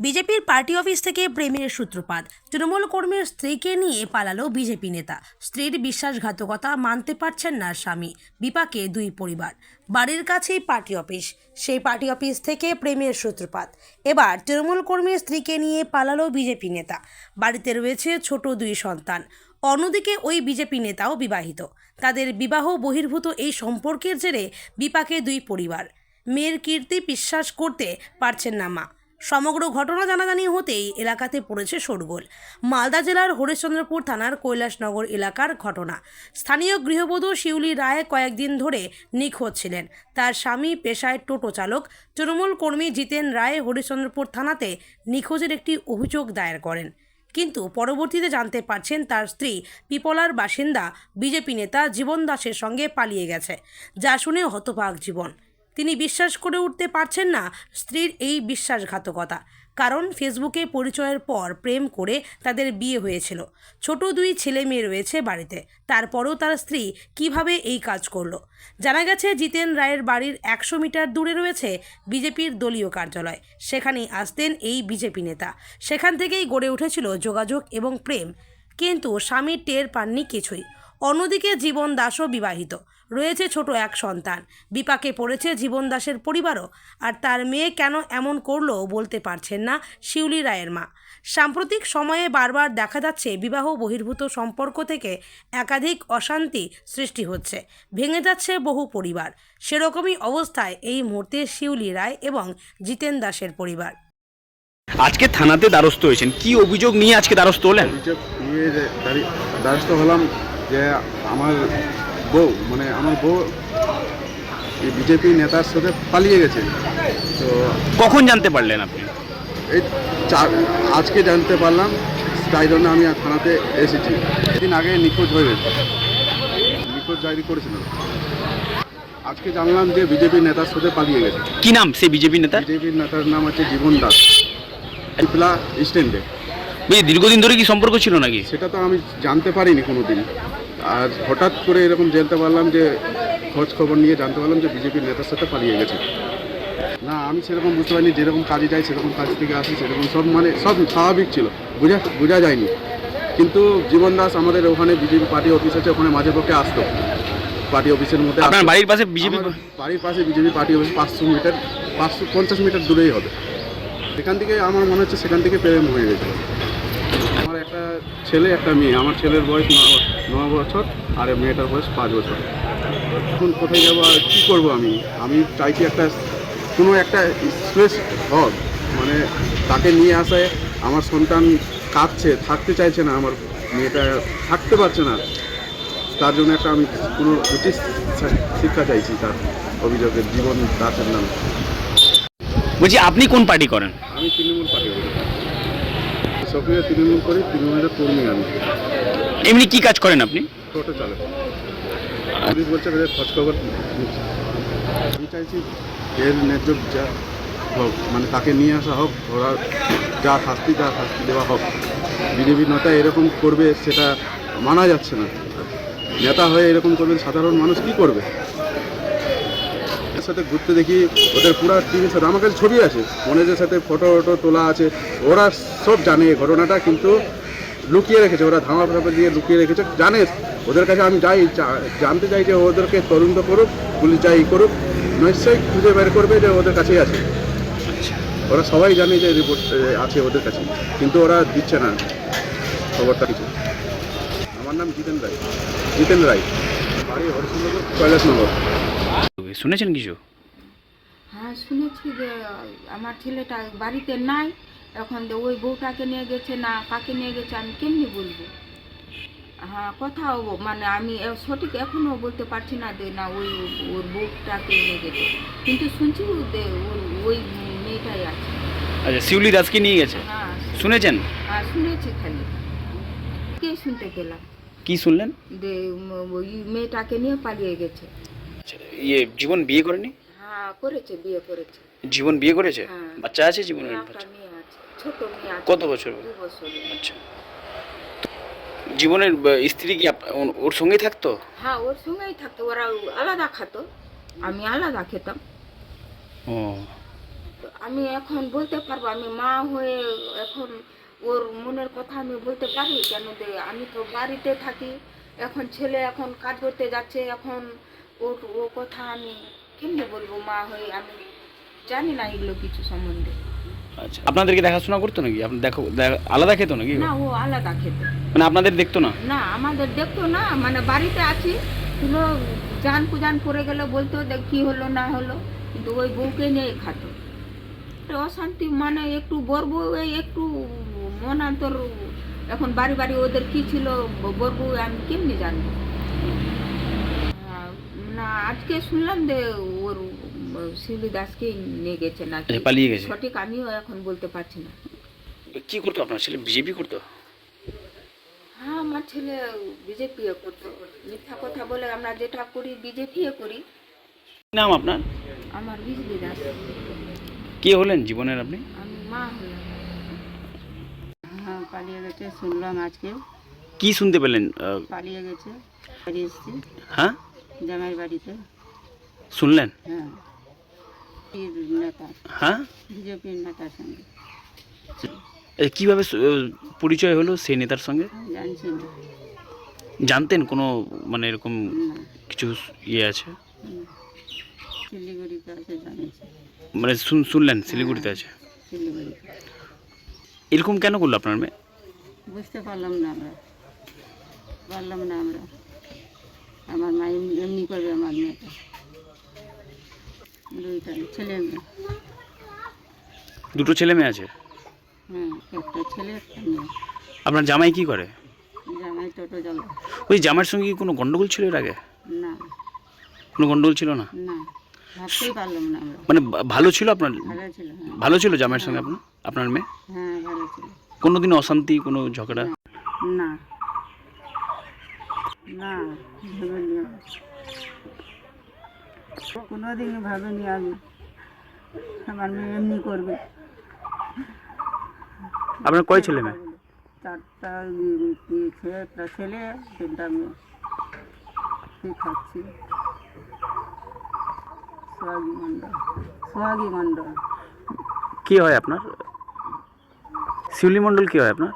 বিজেপির party office থেকে প্রেমের সূত্রপাত। তৃণমূল কর্মীর স্ত্রীকে নিয়ে পালালো বিজেপি নেতা। স্ত্রীর বিশ্বাসঘাতকতা মানতে পারছেন না স্বামী। বিপাকে দুই পরিবার। বাড়ির কাছেই পার্টি অফিস। সেই পার্টি অফিস থেকে প্রেমের সূত্রপাত। এবার তৃণমূল কর্মীর স্ত্রীকে নিয়ে পালালো বিজেপি নেতা। বাড়িতে রয়েছে ছোট দুই সন্তান। অন্যদিকে ওই বিজেপি নেতাও বিবাহিত। তাদের বিবাহ বহির্ভূত এই সম্পর্কের জেরে বিপাকে দুই পরিবার। মেয়ের কীর্তি বিশ্বাস করতে পারছেন না মা। সমগ্র ঘটনা জানাজানি হতেই এলাকাতে পড়েছে শোরগোল। মালদা জেলার হরিশ্চন্দ্রপুর থানার কৈলাসনগর এলাকার ঘটনা। স্থানীয় গৃহবধূ শিউলি রায় কয়েকদিন ধরে নিখোঁজ ছিলেন। তার স্বামী পেশায় টোটো চালক। তৃণমূল কর্মী জিতেন রায় হরিশ্চন্দ্রপুর থানাতে নিখোঁজের একটি অভিযোগ দায়ের করেন। কিন্তু পরবর্তীতে জানতে পারছেন তার স্ত্রী পিপলার বাসিন্দা, বিজেপি নেতা জীবন দাসের সঙ্গে পালিয়ে গেছে। যা শুনে হতবাক জীবন। তিনি বিশ্বাস করে উঠতে পারছেন না স্ত্রীর এই বিশ্বাসঘাতকতা। কারণ ফেসবুকে পরিচয়ের পর প্রেম করে তাদের বিয়ে হয়েছিল। ছোট দুই ছেলে মেয়ে রয়েছে বাড়িতে। তারপরও তার স্ত্রী কীভাবে এই কাজ করল? জানা গেছে, জিতেন রায়ের বাড়ির একশো মিটার দূরে রয়েছে বিজেপির দলীয় কার্যালয়। সেখানেই আসতেন এই বিজেপি নেতা। সেখান থেকেই গড়ে উঠেছিল যোগাযোগ এবং প্রেম। কিন্তু স্বামী টের পাননি কিছুই। অন্যদিকে জীবন দাসও বিবাহিত। রয়েছে ছোট এক সন্তান। বিপাকে পড়েছে জীবন দাসের পরিবারও। আর তার মেয়ে কেন এমন করল বলতে পারছেন না শিউলি রায়ের মা। সাম্প্রতিক সময়ে বারবার দেখা যাচ্ছে বিবাহ বহির্ভূত সম্পর্ক থেকে একাধিক অশান্তি সৃষ্টি হচ্ছে। ভেঙে যাচ্ছে বহু পরিবার। সেরকমই অবস্থায় এই মুহূর্তে শিউলি রায় এবং জিতেন দাসের পরিবার। আজকে থানাতে দ্বারস্থ হয়েছেন। কি অভিযোগ নিয়ে আজকে দ্বারস্থ হলেন? অভিযোগ নিয়ে দ্বারস্থ হলাম যে আমার বউ মানে আমার বউ এই বিজেপি নেতার সাথে পালিয়ে গেছে। তো কখন জানতে পারলেন আপনি? এই আজকে জানতে পারলাম তাই জন্য আমি আর থানাতে এসেছি। এদিন আগে নিখোঁজ হয়ে গেছে। নিখোঁজ ডায়েরি করেছিল। আজকে জানলাম যে বিজেপি নেতার সাথে পালিয়ে গেছে। কি নাম সে বিজেপি নেতা? বিজেপির নেতার নাম হচ্ছে জীবন দাস। পিপলা স্ট্যান্ডে দীর্ঘদিন ধরে কি সম্পর্ক ছিল নাকি? সেটা তো আমি জানতে পারিনি কোনো দিন আর হঠাৎ করে এরকম জানতে পারলাম যে খোঁজ খবর নিয়ে জানতে পারলাম যে বিজেপির নেতার সাথে পালিয়ে গেছে। না আমি সেরকম বুঝতে পারিনি যেরকম কাজে যাই সেরকম কাজ থেকে আসি সেরকম সব মানে সব স্বাভাবিক ছিল বোঝা বোঝা যায়নি। কিন্তু জীবন দাস আমাদের ওখানে বিজেপি পার্টি অফিস আছে ওখানে মাঝে পক্ষে আসতো। পার্টি অফিসের মধ্যে আপনার বাড়ির পাশে বিজেপি বাড়ির পাশে বিজেপি পার্টি অফিস পাঁচশো মিটার পাঁচশো পঞ্চাশ মিটার দূরেই হবে। সেখান থেকে আমার মনে হচ্ছে সেখান থেকে প্রেম হয়ে গেছে। আমার একটা ছেলে একটা মেয়ে। আমার ছেলের বয়স ন- বছর আর মেয়েটার বয়স পাঁচ বছর। এখন কোথায় যাব আর কী করব আমি? আমি চাইছি একটা কোনো একটা স্পেস হোক। মানে তাকে নিয়ে আসায় আমার সন্তান কাঁদছে থাকতে চাইছে না আমার মেয়েটা থাকতে পারছে না। তার জন্য একটা আমি কোনো উচিত শিক্ষা চাইছি তার অভিযোগের জীবন দাসের নামে। বলছি আপনি কোন পার্টি করেন? আমি তৃণমূল পার্টি করি। সক্রিয় তৃণমূল করি তৃণমূলের কর্মী আমি। এমনি কি কাজ করেন আপনি? টোটো চালক। পুলিশ বলছে এদের খোঁজ খবর নিচ্ছে। আমি চাইছি এর ন্যায্য যা হোক মানে তাকে নিয়ে আসা হোক ওরা যা শাস্তি যা শাস্তি দেওয়া হোক। বিজেপি নেতা এরকম করবে সেটা মানা যাচ্ছে না। নেতা হয়ে এরকম করবে সাধারণ মানুষ কি করবে? এর সাথে ঘুরতে দেখি ওদের পুরো টিমের সাথে। আমার কাছে ছবি আছে মনেজের সাথে ফটো ফটো তোলা আছে। ওরা সব জানে ঘটনাটা কিন্তু লুকিয়ে রেখেছে ওরা ধামা ফাঁপা দিয়ে লুকিয়ে রেখেছে জানে। ওদের কাছে আমি যাই জানতে চাই যে ওদেরকে তদন্ত করুক পুলিশ যাই করুক নিশ্চয়ই খুঁজে বের করবে যে ওদের কাছেই আছে। ওরা সবাই জানে যে রিপোর্ট আছে ওদের কাছে কিন্তু ওরা দিচ্ছে না। খবরটা কিছু। আমার নাম জিতেন রায়। জিতেন রায়। বাড়ি হরিশচন্দ্রপুর কৈলাসনগর। শুনেছেন কিছু? হ্যাঁ শুনেছি যে আমার ছেলেটা বাড়িতে নাই এখন যে ওই বউটাকে নিয়ে গেছে না কাকে নিয়ে গেছে আমি কেমনি বলব? হ্যাঁ কথাও মানে আমি সঠিক এখনও বলতে পারছি না যে না ওই ওর বউটাকে নিয়ে গেছে। কিন্তু শুনছি ওই মেয়েটাই আছে। আচ্ছা শিউলি দাসকে নিয়ে গেছে? হ্যাঁ শুনেছেন? হ্যাঁ শুনেছি খালি। কে শুনতে গেলাম? কি শুনলেন? যে ওই মেয়েটাকে নিয়ে পালিয়ে গেছে। ইয়ে জীবন বিয়ে করেনি? হ্যাঁ করেছে বিয়ে করেছে। জীবন বিয়ে করেছে? হ্যাঁ। বাচ্চা আছে জীবনের একটা বাচ্চা? মেয়ে আছে ছোট মেয়ে আছে। কত বছর? দু আচ্ছা। জীবনের আহ, স্ত্রী কি আপ- ওর- ওর সঙ্গেই থাকতো? হ্যাঁ ওর সঙ্গেই থাকতো ওরা আলাদা খাতো। আমি আলাদা খেতাম। ও। আমি এখন বলতে পারব আমি মা হয়ে এখন ওর মনের কথা আমি বলতে পারি কেন যে আমি তো বাড়িতে থাকি এখন ছেলে এখন কাজ করতে যাচ্ছে এখন ওর ও কথা আমি কেমনি বলব মা হয়ে আমি জানি না এগুলো কিছু সম্বন্ধে। আচ্ছা আপনাদেরকে দেখাশোনা করতো নাকি? আপনি দেখো দেখ- আলাদা খেতো নাকি? না ও আলাদা খেতে। মানে আপনাদের দেখতো না? না আমাদের দেখতো না মানে বাড়িতে আছি। তুলো জান কুজান পড়ে গেলে বলতো দেখ কি হলো না হলো কিন্তু ওই বউকে নিয়ে খাতো। তো অশান্তি মানে একটু বর বউ একটু মন অন্তর এখন বাড়ি বাড়ি ওদের কি ছিল বর বউ আমি কেমনি জানব? না আজকে শুনলাম যে ওর শিলি দাসকে নিয়ে গেছে না আচ্ছা, পালিয়ে গেছে। সঠিক আমিও এখন বলতে পারছি না। কি করতো আপনার ছেলে? বিজেপি করতো? হ্যাঁ আমার ছেলে বিজেপি করতো। মিথ্যা কথা বলে আমরা যেটা করি বিজেপি করি। নাম আপনার? আমার বিজলি দাস। কে হলেন জীবনের আপনি? আমি মা হলাম। হ্যাঁ পালিয়ে গেছে শুনলাম আজকে। কি শুনতে পেলেন? পালিয়ে গেছে বাড়ি এসছি। হ্যাঁ? জামাই বাড়িতে। শুনলেন? হ্যাঁ। নেতা। হ্যাঁ? বিজেপির নেতার সঙ্গে। কীভাবে পরিচয় হলো সেই নেতার সঙ্গে? জানছি না। জানতেন কোনো মানে এরকম কিছু ইয়ে আছে? শিলিগুড়িতে আছে মানে শুনলেন শিলিগুড়িতে আছে? শিলিগুড়িতে। এরকম কেন করল আপনার মেয়ে? বুঝতে পারলাম না আমরা। পারলাম না আমরা। আমার মা এমনি করবে আমার মেয়েটা দুইটা ছেলে মেয়ে। দুটো ছেলে মেয়ে আছে? হ্যাঁ একটা ছেলে একটা মেয়ে। আপনার জামাই কি করে? জামাই টোটো জ্বালা ওই জামাইয়ের সঙ্গে কি কোনো গন্ডগোল ছিল এর আগে? না। কোনো গন্ডগোল ছিল না? না ভাবতেই পারলাম না আমরা। মানে ভা- ভালো ছিল আপনার? ভালো ছিল হ্যাঁ। ভালো ছিল জামাইয়ের সঙ্গে আপনার? আপনার মেয়ে? হ্যাঁ ভালো ছিল। কোনো দিন অশান্তি কোনো ঝগড়া? না। না ভাবিনি আমি। কোনোদিন ভাবিনি আমি। আমার মেয়ে এমনি করবে। আপনার কয় ছেলে মেয়ে? চারটা উম, উম, ছেলে একটা ছেলে তিনটা মেয়ে। কি খাচ্ছি? সোহাগী মণ্ডল। সোহাগী মণ্ডল। কি হয় আপনার? শিউলি মণ্ডল কি হয় আপনার?